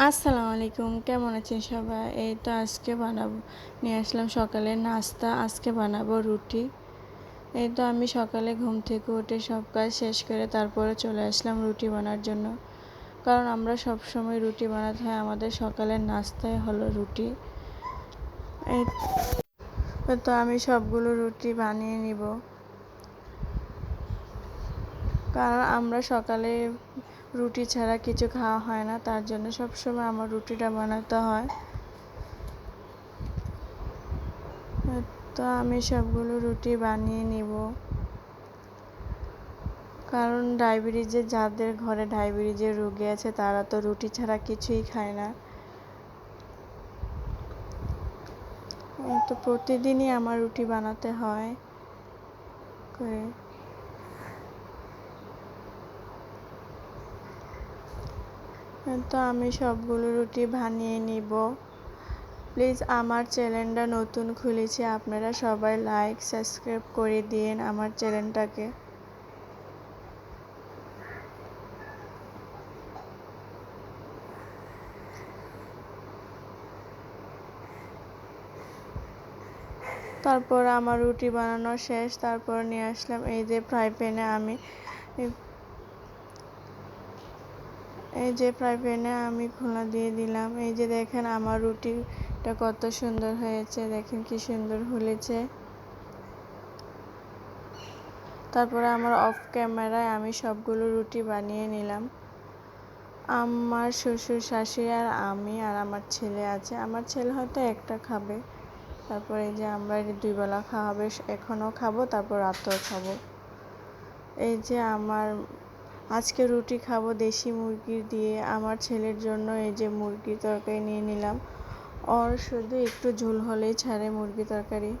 আসসালামু আলাইকুম, কেমন আছেন সবাই? এই তো আজকে বানাবো, নিয়ে আসলাম সকালে নাস্তা, আজকে বানাবো রুটি। এই তো আমি সকালে ঘুম থেকে উঠে সব কাজ শেষ করে তারপরে চলে আসলাম রুটি বানার জন্য। কারণ আমরা সব সময় রুটি বানাতে হয়, আমাদের সকালের নাস্তায় হলো রুটি। তো আমি সবগুলো রুটি বানিয়ে নিব। কারণ আমরা সকালে রুটি ছাড়া কিছু খাওয়া হয় না, তার জন্য সবসময় আমার রুটিটা বানাতে হয়। তো আমি সবগুলো রুটি বানিয়ে নিব। কারণ ডায়াবেটিসের যাদের ঘরে ডায়াবেটিসের রোগী আছে, তারা তো রুটি ছাড়া কিছুই খায় না। তো প্রতিদিনই আমার রুটি বানাতে হয়। করে তো আমি সবগুলো রুটি বানিয়ে নিব। প্লিজ আমার চ্যানেলটা নতুন খুলেছি, আপনারা সবাই লাইক, সাবস্ক্রাইব করে দিন আমার চ্যানেলটাকে। তারপর আমার রুটি বানানো শেষ, তারপর নিয়ে আসলাম এই যে ফ্রাই প্যানে আমি এই যে ফ্রাই প্যানে আমি খোলা দিয়ে দিলাম। এই যে দেখেন আমার রুটিটা কত সুন্দর হয়েছে, দেখেন কি সুন্দর ফুলেছে তারপরে আমার অফ ক্যামেরায় আমি সবগুলো রুটি বানিয়ে নিলাম। আমার শ্বশুর শাশুড়ি আর আমি আর আমার ছেলে আছে। আমার ছেলে হয়তো একটা খাবে। তারপরে এই যে আমরা দুই বেলা খাওয়া হবে, এখনও খাব, তারপর রাতেও খাব। এই যে আমার আজকে রুটি খাব দেশি মুরগির দিয়ে। আমার ছেলের জন্য এই যে মুরগির তরকারি নিয়ে নিলাম। ওর শুধু একটু ঝোল হলেই ছাড়ে মুরগি তরকারি।